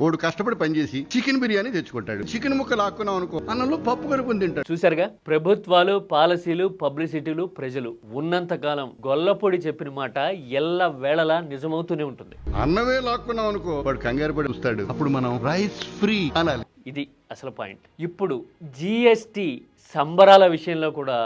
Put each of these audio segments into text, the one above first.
వాడు కష్టపడి పనిచేసి చికెన్ బిర్యానీ తెచ్చుకుంటాడు. చికెన్ ముక్క లాక్కున్నాం అనుకో అన్నంలో పప్పు కలుపుని తింటాడు. చూశారుగా? ప్రభుత్వాలు పాలసీలు పబ్లిసిటీలు ప్రజలు ఉన్నంత కాలం గొల్లపొడి చెప్పిన మాట ఎల్ల వేళలా నిజమవుతూనే ఉంటుంది. అన్నమే లాక్కున్నాం అనుకో వాడు కంగారు పడి వస్తాడు. అప్పుడు మనం రైస్ ఫ్రీ అనాలి. ఇది అసలు పాయింట్ ఇప్పుడు జిఎస్టి సంబరాల విషయంలో కూడా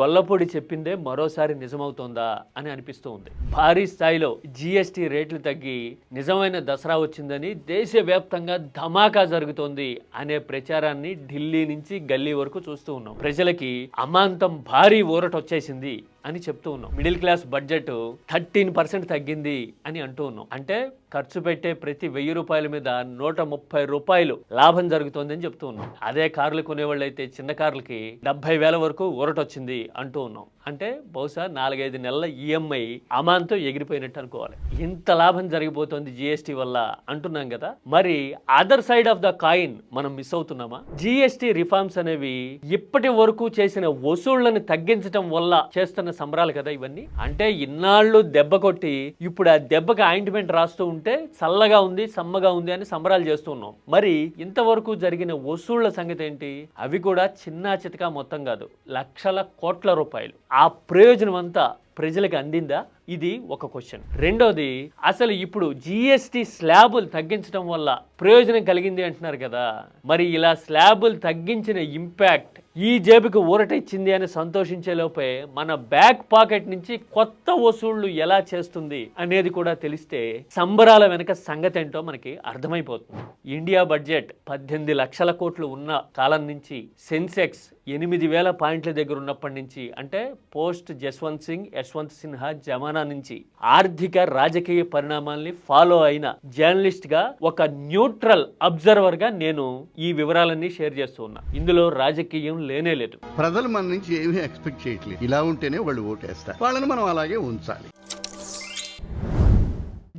గొల్లపొడి చెప్పిందే మరోసారి నిజమవుతోందా అని అనిపిస్తూ ఉంది. భారీ స్థాయిలో జీఎస్టీ రేట్లు తగ్గి నిజమైన దసరా వచ్చిందని దేశవ్యాప్తంగా ధమాకా జరుగుతోంది అనే ప్రచారాన్ని ఢిల్లీ నుంచి గల్లీ వరకు చూస్తూ ఉన్నాం. ప్రజలకి అమాంతం భారీ ఊరట వచ్చేసింది అని చెప్తూ ఉన్నాం. Middle class budget thirteen percent తగ్గింది అని అంటూ ఉన్నాం. అంటే ఖర్చు పెట్టే ప్రతి వెయ్యి రూపాయల మీద నూట ముప్పై రూపాయలు లాభం జరుగుతోందని చెప్తూ ఉన్నాం. అదే కార్లు కొనేవాళ్ళు అయితే చిన్న కార్లకి డెబ్బై వేల వరకు ఊరటొచ్చింది అంటూ ఉన్నాం. అంటే బహుశా నాలుగైదు నెలల ఈఎంఐ అమాంతం ఎగిరిపోయినట్టు అనుకోవాలి. ఇంత లాభం జరిగిపోతుంది జిఎస్టీ వల్ల అంటున్నాం కదా. మరి other side of the coin మనం మిస్ అవుతున్నామా? జిఎస్టీ రిఫార్మ్స్ అనేవి ఇప్పటి వరకు చేసిన వసూళ్ళను తగ్గించడం వల్ల చేస్తున్న సంబరాలు కదా ఇవన్నీ. అంటే ఇన్నాళ్ళు దెబ్బ కొట్టి ఇప్పుడు ఆ దెబ్బకి ఆయింట్మెంట్ రాస్తూ ఉంటే చల్లగా ఉంది సమ్మగా ఉంది అని సంబరాలు చేస్తూ ఉన్నాం. మరి ఇంతవరకు జరిగిన వసూళ్ళ సంగతి ఏంటి? అవి కూడా చిన్నా చితకా మొత్తం కాదు. లక్షల కోట్ల రూపాయలు. ఆ ప్రయోజనం అంతా ప్రజలకు అందిందా? ఇది ఒక క్వశ్చన్. రెండోది అసలు ఇప్పుడు జిఎస్టి స్లాబులు తగ్గించడం వల్ల ప్రయోజనం కలిగింది అంటున్నారు కదా. మరి ఇలా స్లాబులు తగ్గించిన ఇంపాక్ట్ ఈ జేబుకి ఊరట ఇచ్చింది అని సంతోషించే లోపే మన బ్యాక్ పాకెట్ నుంచి కొత్త వసూళ్ళు ఎలా చేస్తుంది అనేది కూడా తెలిస్తే సంబరాల వెనక సంగతి ఏంటో మనకి అర్థమైపోతుంది. ఇండియా బడ్జెట్ పద్దెనిమిది లక్షల కోట్లు ఉన్న కాలం నుంచి సెన్సెక్స్ ఎనిమిది వేల పాయింట్ల దగ్గర ఉన్నప్పటి నుంచి అంటే పోస్ట్ జస్వంత్ సింగ్ ఎస్ యశ్వంత్ సిన్హా జమానా నుంచి ఆర్థిక రాజకీయ పరిణామాల్ని ఫాలో అయిన జర్నలిస్ట్గా ఒక న్యూట్రల్ అబ్జర్వర్గా నేను ఈ వివరాలన్నీ షేర్ చేస్తూ ఉన్నా. ఇందులో రాజకీయం లేనే లేదు. ప్రజలు మన నుంచి ఏమీ ఎక్స్పెక్ట్ చేయట్లేదు. ఇలా ఉంటేనే వాళ్ళు ఓటేస్తారు. వాళ్ళని మనం అలాగే ఉంచాలి.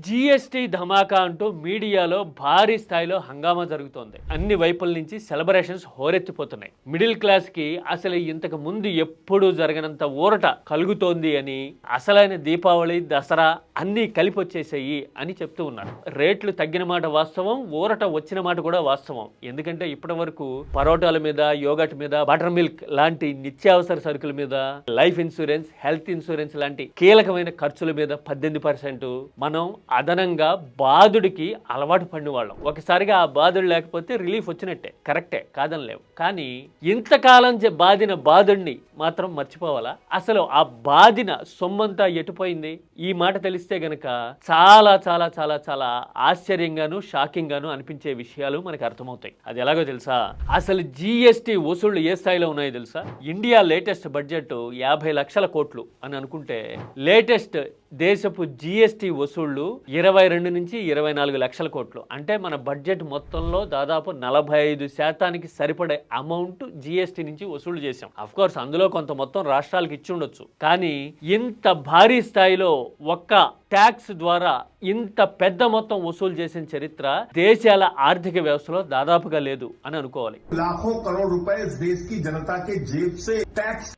జిఎస్టీ ధమాకా అంటూ మీడియాలో భారీ స్థాయిలో హంగామా జరుగుతోంది. అన్ని వైపుల నుంచి సెలబ్రేషన్స్ హోరెత్తిపోతున్నాయి. మిడిల్ క్లాస్కి అసలు ఇంతకు ముందు ఎప్పుడు జరగనంత ఊరట కలుగుతోంది అని అసలైన దీపావళి దసరా అన్నీ కలిపి వచ్చేసాయి అని చెప్తూ ఉన్నారు. రేట్లు తగ్గిన మాట వాస్తవం ఊరట వచ్చిన మాట కూడా వాస్తవం. ఎందుకంటే ఇప్పటి వరకు పరోటాల మీద యోగట్ మీద బటర్ మిల్క్ లాంటి నిత్యావసర సరుకుల మీద లైఫ్ ఇన్సూరెన్స్ హెల్త్ ఇన్సూరెన్స్ లాంటి కీలకమైన ఖర్చుల మీద పద్దెనిమిది పర్సెంట్ మనం అదనంగా బాధుడికి అలవాటు పడిన వాళ్ళం ఒకసారిగా ఆ బాధుడు లేకపోతే రిలీఫ్ వచ్చినట్టే. కరెక్టే కాదని లేవు కానీ ఇంతకాలం చే- బాధిన బాధుడిని మాత్రం మర్చిపోవాలా? అసలు ఆ బాధిన సొమ్మంతా ఎటుపోయింది? ఈ మాట తెలిస్తే గనక చాలా చాలా చాలా చాలా ఆశ్చర్యంగాను షాకింగ్ గాను అనిపించే విషయాలు మనకు అర్థమవుతాయి. అది ఎలాగో తెలుసా? అసలు జిఎస్టి వసూళ్ళు ఏ స్థాయిలో ఉన్నాయో తెలుసా? ఇండియా లేటెస్ట్ బడ్జెట్ యాభై లక్షల కోట్లు అని అనుకుంటే లేటెస్ట్ దేశపు జీఎస్టీ వసూళ్ళు ఇరవై రెండు నుంచి ఇరవై నాలుగు లక్షల కోట్లు. అంటే మన బడ్జెట్ మొత్తంలో దాదాపు నలభై ఐదు శాతానికి సరిపడే అమౌంట్ జీఎస్టీ నుంచి వసూలు చేశాం. అఫ్ కోర్స్ అందులో కొంత మొత్తం రాష్ట్రాలకు ఇచ్చి ఉండొచ్చు. కానీ ఇంత భారీ స్థాయిలో ఒక్క ట్యాక్స్ ద్వారా ఇంత పెద్ద మొత్తం వసూలు చేసిన చరిత్ర దేశాల ఆర్థిక వ్యవస్థలో దాదాపుగా లేదు అని అనుకోవాలి. లాఖో కరోడ్ రూపాయలు ట్యాక్స్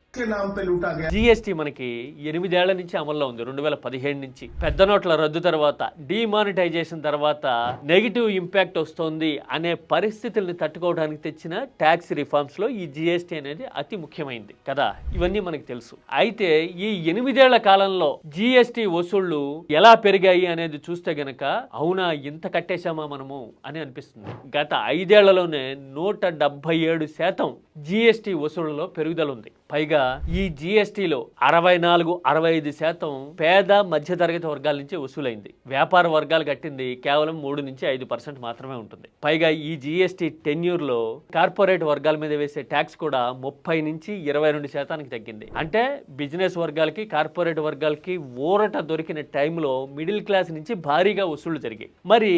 జీఎస్టీ మనకి ఎనిమిదేళ్ళ నుంచి అమల్లో ఉంది. రెండు వేల పదిహేడు నుంచి. పెద్ద నోట్ల రద్దు తర్వాత డిమానిటైజేషన్ తర్వాత నెగిటివ్ ఇంపాక్ట్ వస్తుంది అనే పరిస్థితుల్ని తట్టుకోవడానికి తెచ్చిన ట్యాక్స్ రిఫార్మ్స్లో ఈ జీఎస్టీ అనేది అతి ముఖ్యమైనది కదా? ఇవన్నీ మనకు తెలుసు. అయితే ఈ ఎనిమిదేళ్ళ కాలంలో జిఎస్టి వసూళ్ళు ఎలా పెరిగాయి అనేది చూస్తే గనక అవునా ఇంత కట్టేశామా మనము అని అనిపిస్తుంది. గత ఐదేళ్ళలోనే నూట డెబ్బై ఏడు శాతం జిఎస్టి వసూళ్ళలో పెరుగుదల ఉంది. పైగా ఈ జీఎస్టీలో అరవై నాలుగు అరవై ఐదు శాతం పేద మధ్యతరగతి వర్గాల నుంచి వసూలైంది. వ్యాపార వర్గాలు కట్టింది కేవలం మూడు నుంచి ఐదు పర్సెంట్ మాత్రమే ఉంటుంది. పైగా ఈ జీఎస్టీ టెన్యూర్లో కార్పొరేట్ వర్గాల మీద వేసే ట్యాక్స్ కూడా ముప్పై నుంచి ఇరవై రెండు శాతానికి తగ్గింది. అంటే బిజినెస్ వర్గాలకి కార్పొరేట్ వర్గాలకి ఊరట దొరికిన టైంలో మిడిల్ క్లాస్ నుంచి భారీగా వసూళ్ళు జరిగాయి. మరి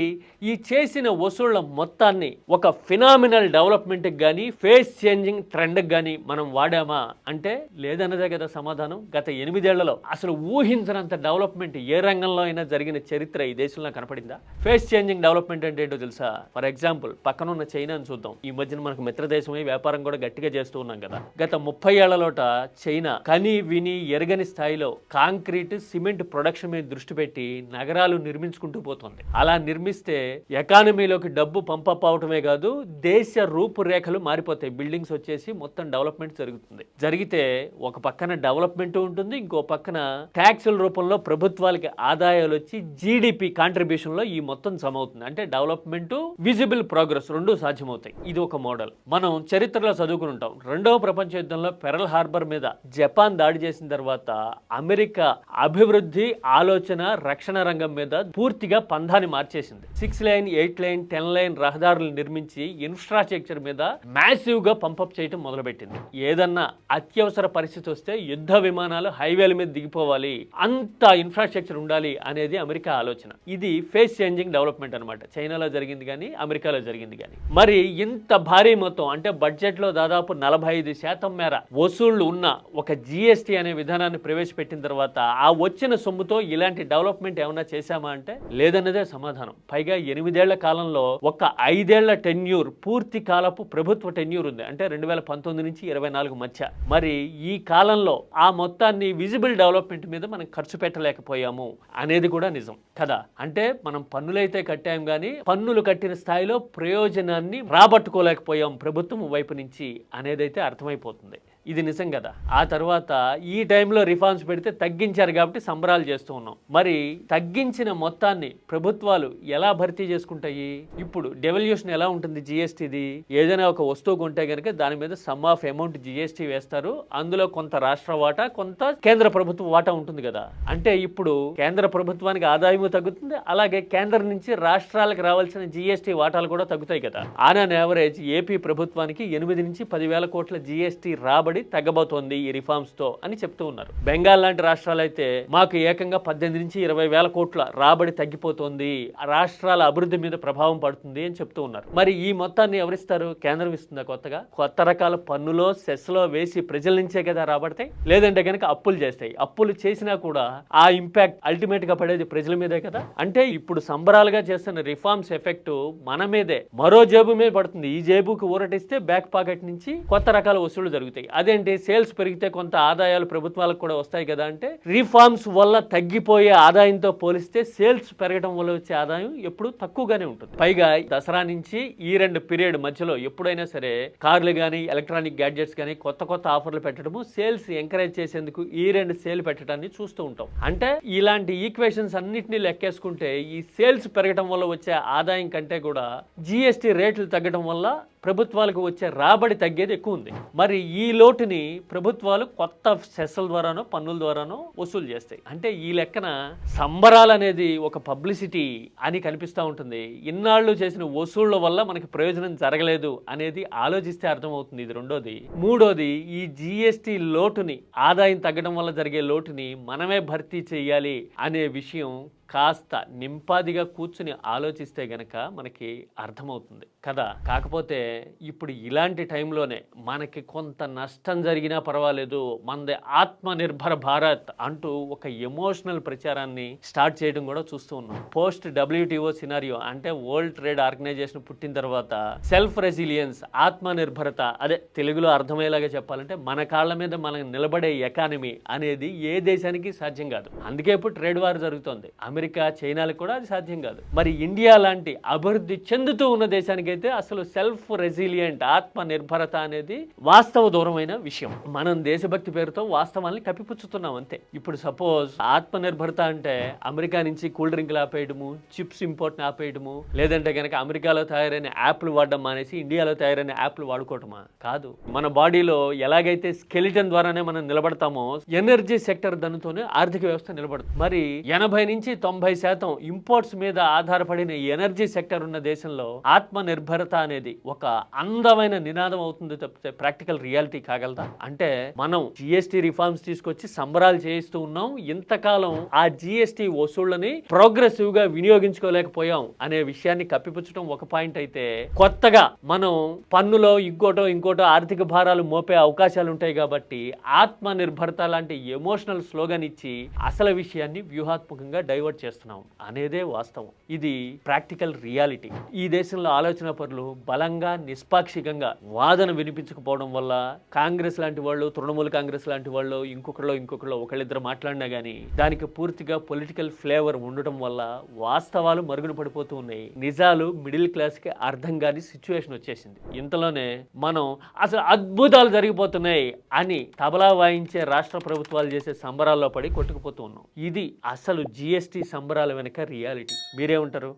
ఈ చేసిన వసూళ్ళ మొత్తాన్ని ఒక ఫినామినల్ డెవలప్మెంట్కి కానీ ఫేస్ చేంజింగ్ ట్రెండ్కి కానీ మనం వాడామా? అంటే లేదన్నదే కదా సమాధానం. గత ఎనిమిదేళ్ళలో అసలు ఊహించనంత డెవలప్మెంట్ ఏ రంగంలో అయినా జరిగిన చరిత్ర ఈ దేశంలో కనపడిందా? ఫేస్ చేంజింగ్ డెవలప్మెంట్ అంటే ఏంటో తెలుసా? ఫర్ ఎగ్జాంపుల్ పక్కన ఉన్న చైనాని చూద్దాం. ఈ మధ్యన మనకు మిత్ర దేశమై వ్యాపారం కూడా గట్టిగా చేస్తూ ఉన్నాం కదా. గత ముప్పై ఏళ్ళలోట చైనా కని విని ఎరగని స్థాయిలో కాంక్రీట్ సిమెంట్ ప్రొడక్షన్ మీద దృష్టి పెట్టి నగరాలు నిర్మించుకుంటూ పోతుంది. అలా నిర్మిస్తే ఎకానమీలోకి డబ్బు పంపప్ అవటమే కాదు దేశ రూపురేఖలు మారిపోతాయి. బిల్డింగ్స్ వచ్చేసి మొత్తం డెవలప్మెంట్ జరుగుతుంది. జరిగితే ఒక పక్కన డెవలప్మెంట్ ఉంటుంది ఇంకో పక్కన ట్యాక్సుల రూపంలో ప్రభుత్వాలకి ఆదాయాలు వచ్చి జీడిపి కాంట్రిబ్యూషన్లో ఈ మొత్తం సమవుతుంది. అంటే డెవలప్మెంట్ విజిబుల్ ప్రోగ్రెస్ రెండు సాధ్యమవుతాయి. ఇది ఒక మోడల్. మనం చరిత్రలో చదువుకుని ఉంటాం. రెండవ ప్రపంచ యుద్ధంలో పెరల్ హార్బర్ మీద జపాన్ దాడి చేసిన తర్వాత అమెరికా అభివృద్ధి ఆలోచన రక్షణ రంగం మీద పూర్తిగా పంధాన్ని మార్చేసింది. Six line eight line ten line రహదారులు నిర్మించి ఇన్ఫ్రాస్ట్రక్చర్ మీద మ్యాసివ్గా పంపప్ చేయడం మొదలుపెట్టింది. ఏదన్నా అత్యవసర పరిస్థితి వస్తే యుద్ధ విమానాలు హైవేల మీద దిగిపోవాలి అంత ఇన్ఫ్రాస్ట్రక్చర్ ఉండాలి అనేది అమెరికా ఆలోచన. ఇది ఫేస్ చేంజింగ్ డెవలప్మెంట్ అనమాట చైనాలో జరిగింది కానీ అమెరికాలో జరిగింది కానీ. మరి ఇంత భారీ మొత్తం అంటే బడ్జెట్లో దాదాపు నలభై ఐదు శాతం మేర వసూళ్ళు ఉన్న ఒక జీఎస్టీ అనే విధానాన్ని ప్రవేశపెట్టిన తర్వాత ఆ వచ్చిన సొమ్ముతో ఇలాంటి డెవలప్మెంట్ ఏమైనా చేశామా అంటే లేదన్నదే సమాధానం. పైగా ఎనిమిదేళ్ళ కాలంలో ఒక ఐదేళ్ళ టెన్యూర్ పూర్తి కాలపు ప్రభుత్వ టెన్యూర్ ఉంది. అంటే రెండు వేల పంతొమ్మిది నుంచి ఇరవై నాలుగు మధ్య. మరి ఈ కాలంలో ఆ మొత్తాన్ని విజిబుల్ డెవలప్మెంట్ మీద మనం ఖర్చు పెట్టలేకపోయాము అనేది కూడా నిజం. కదా? అంటే మనం పన్నులైతే కట్టాం కానీ పన్నులు కట్టిన స్థాయిలో ప్రయోజనాన్ని రాబట్టుకోలేకపోయాం ప్రభుత్వం వైపు నుంచి అనేదైతే అర్థమైపోతుంది. ఇది నిజం కదా. ఆ తర్వాత ఈ టైంలో రిఫార్మ్స్ పెడితే తగ్గించారు కాబట్టి సంబరాలు చేస్తూ ఉన్నాం. మరి తగ్గించిన మొత్తాన్ని ప్రభుత్వాలు ఎలా భర్తీ చేసుకుంటాయి? ఇప్పుడు డెవల్యూషన్ ఎలా ఉంటుంది జిఎస్టీది ఏదైనా ఒక వస్తువు కొంటే కనుక దాని మీద సమ్ ఆఫ్ అమౌంట్ జిఎస్టీ వేస్తారు. అందులో కొంత రాష్ట్ర వాటా కొంత కేంద్ర ప్రభుత్వ వాటా ఉంటుంది కదా. అంటే ఇప్పుడు కేంద్ర ప్రభుత్వానికి ఆదాయము తగ్గుతుంది అలాగే కేంద్రం నుంచి రాష్ట్రాలకు రావాల్సిన జిఎస్టీ వాటాలు కూడా తగ్గుతాయి కదా. ఆన్ అన్ యావరేజ్ ఏపీ ప్రభుత్వానికి ఎనిమిది నుంచి పదివేల కోట్ల జిఎస్టీ రాబడి తగ్గబోతోంది ఈ రిఫార్మ్స్తో అని చెప్తూ ఉన్నారు. బెంగాల్ లాంటి రాష్ట్రాలు అయితే మాకు ఏకంగా పద్దెనిమిది నుంచి ఇరవై వేల కోట్ల రాబడి తగ్గిపోతోంది రాష్ట్రాల అభివృద్ధి మీద ప్రభావం పడుతుంది అని చెప్తూ ఉన్నారు. మరి ఈ మొత్తాన్ని ఎవరిస్తారు? కేంద్రం ఇస్తుందా కొత్తగా? కొత్త రకాల పన్నులో సెస్లో వేసి ప్రజల నుంచే కదా రాబడతాయి? లేదంటే కనుక అప్పులు చేస్తాయి. అప్పులు చేసినా కూడా ఆ ఇంపాక్ట్ అల్టిమేట్గా పడేది ప్రజల మీదే కదా? అంటే ఇప్పుడు సంబరాలుగా చేస్తున్న రిఫార్మ్స్ ఎఫెక్ట్ మన మీదే. మరో జేబు మీద పడుతుంది. ఈ జేబుకి ఊరటిస్తే బ్యాక్ పాకెట్ నుంచి కొత్త రకాల వసూళ్ళు జరుగుతాయి. అదేంటి? సేల్స్ పెరిగితే కొంత ఆదాయాలు ప్రభుత్వాలకు కూడా వస్తాయి కదా అంటే రిఫార్మ్స్ వల్ల తగ్గిపోయే ఆదాయంతో పోలిస్తే సేల్స్ పెరగడం వల్ల వచ్చే ఆదాయం ఎప్పుడు తక్కువగానే ఉంటుంది. పైగా దసరా నుంచి ఈ రెండు పీరియడ్ మధ్యలో ఎప్పుడైనా సరే కార్లు కానీ ఎలక్ట్రానిక్ గ్యాడ్జెట్స్ కానీ కొత్త కొత్త ఆఫర్లు పెట్టడము సేల్స్ ఎంకరేజ్ చేసేందుకు ఈ రెండు సేల్ పెట్టడాన్ని చూస్తూ ఉంటాం. అంటే ఇలాంటి ఈక్వేషన్స్ అన్నిటిని లెక్కేసుకుంటే ఈ సేల్స్ పెరగడం వల్ల వచ్చే ఆదాయం కంటే కూడా జిఎస్టీ రేట్లు తగ్గడం వల్ల ప్రభుత్వాలకు వచ్చే రాబడి తగ్గేది ఎక్కువ ఉంది. మరి ఈ లోటుని ప్రభుత్వాలు కొత్త సెస్ల ద్వారానో పన్నుల ద్వారానో వసూలు చేస్తాయి. అంటే ఈ లెక్కన సంబరాలు అనేది ఒక పబ్లిసిటీ అని కనిపిస్తూ ఉంటుంది. ఇన్నాళ్ళు చేసిన వసూళ్ళ వల్ల మనకి ప్రయోజనం జరగలేదు అనేది ఆలోచిస్తే అర్థమవుతుంది ఇది రెండోది. మూడోది ఈ జీఎస్టీ లోటుని ఆదాయం తగ్గడం వల్ల జరిగే లోటుని మనమే భర్తీ చేయాలి అనే విషయం కాస్త నింపాదిగా కూర్చుని ఆలోచిస్తే గనక మనకి అర్థమవుతుంది. కదా? కాకపోతే ఇప్పుడు ఇలాంటి టైంలోనే మనకి కొంత నష్టం జరిగినా పర్వాలేదు మనది ఆత్మనిర్భర భారత్ అంటూ ఒక ఎమోషనల్ ప్రచారాన్ని స్టార్ట్ చేయడం కూడా చూస్తూ ఉన్నాం. పోస్ట్ డబ్ల్యూటీఓ సినారియో అంటే వరల్డ్ ట్రేడ్ ఆర్గనైజేషన్ పుట్టిన తర్వాత సెల్ఫ్ రెసిలియన్స్ ఆత్మ నిర్భరత అదే తెలుగులో అర్థమయ్యేలాగా చెప్పాలంటే మన కాళ్ళ మీద మనం నిలబడే ఎకానమీ అనేది ఏ దేశానికి సాధ్యం కాదు. అందుకే ఇప్పుడు ట్రేడ్ వార్ జరుగుతోంది. అమెరికా చైనాలకు కూడా అది సాధ్యం కాదు. మరి ఇండియా లాంటి అభివృద్ధి చెందుతూ ఉన్న దేశానికైతే అసలు సెల్ఫ్ రెసిలియంట్ ఆత్మ నిర్భరత అనేది వాస్తవ దూరమైన విషయం. మనం దేశభక్తి పేరుతో వాస్తవాల్ని కప్పిపుచ్చుతున్నాం అంతే. ఇప్పుడు సపోజ్ ఆత్మ నిర్భరత అంటే అమెరికా నుంచి కూల్ డ్రింక్లు ఆపేయడము చిప్స్ ఇంపోర్ట్ ఆపేయడము లేదంటే కనుక అమెరికాలో తయారైన యాప్లు వాడడం మానేసి ఇండియాలో తయారైన యాప్లు వాడుకోవటమా? కాదు. మన బాడీలో ఎలాగైతే స్కెలిటన్ ద్వారానే మనం నిలబడతామో ఎనర్జీ సెక్టర్ దానితోనే ఆర్థిక వ్యవస్థ నిలబడుతుంది. మరి ఎనభై నుంచి తొంభై శాతం ఇంపోర్ట్స్ మీద ఆధారపడిన ఎనర్జీ సెక్టర్ ఉన్న దేశంలో ఆత్మ నిర్భరత అనేది ఒక అందమైన నినాదం అవుతుంది తప్పితే ప్రాక్టికల్ రియాలిటీ కాగలదా? అంటే మనం జిఎస్టీ రిఫార్మ్స్ తీసుకొచ్చి సంబరాలు చేయిస్తూ ఉన్నాం. ఇంతకాలం ఆ జిఎస్టీ వసూళ్ళని ప్రోగ్రెసివ్గా వినియోగించుకోలేకపోయాం అనే విషయాన్ని కప్పిపుచ్చడం ఒక పాయింట్ అయితే కొత్తగా మనం పన్నులో ఇంకోటో ఇంకోటో ఆర్థిక భారాలు మోపే అవకాశాలు ఉంటాయి కాబట్టి ఆత్మ నిర్భరత లాంటి ఎమోషనల్ స్లోగన్ ఇచ్చి అసలు విషయాన్ని వ్యూహాత్మకంగా డైవర్ట్ చేస్తున్నాం అనేదే వాస్తవం. ఇది ప్రాక్టికల్ రియాలిటీ. ఈ దేశంలో ఆలోచన పరులు బలంగా నిష్పాక్షికంగా వాదన వినిపించకపోవడం వల్ల కాంగ్రెస్ లాంటి వాళ్ళు తృణమూల కాంగ్రెస్ లాంటి వాళ్ళు ఇంకొకరిలో ఇంకొకరిలో ఒకళ్ళిద్దరు మాట్లాడినా కానీ దానికి పూర్తిగా పొలిటికల్ ఫ్లేవర్ ఉండటం వల్ల వాస్తవాలు మరుగున పడిపోతూ ఉన్నాయి. నిజాలు మిడిల్ క్లాస్కి అర్థం కాని సిచ్యువేషన్ వచ్చేసింది. ఇంతలోనే మనం అసలు అద్భుతాలు జరిగిపోతున్నాయి అని తబలా వాయించే రాష్ట్ర ప్రభుత్వాలు చేసే సంబరాల్లో పడి కొట్టుకుపోతూ ఉన్నాం. ఇది అసలు జిఎస్టీ సంబరాల వెనక రియాలిటీ. మీరేమంటారు?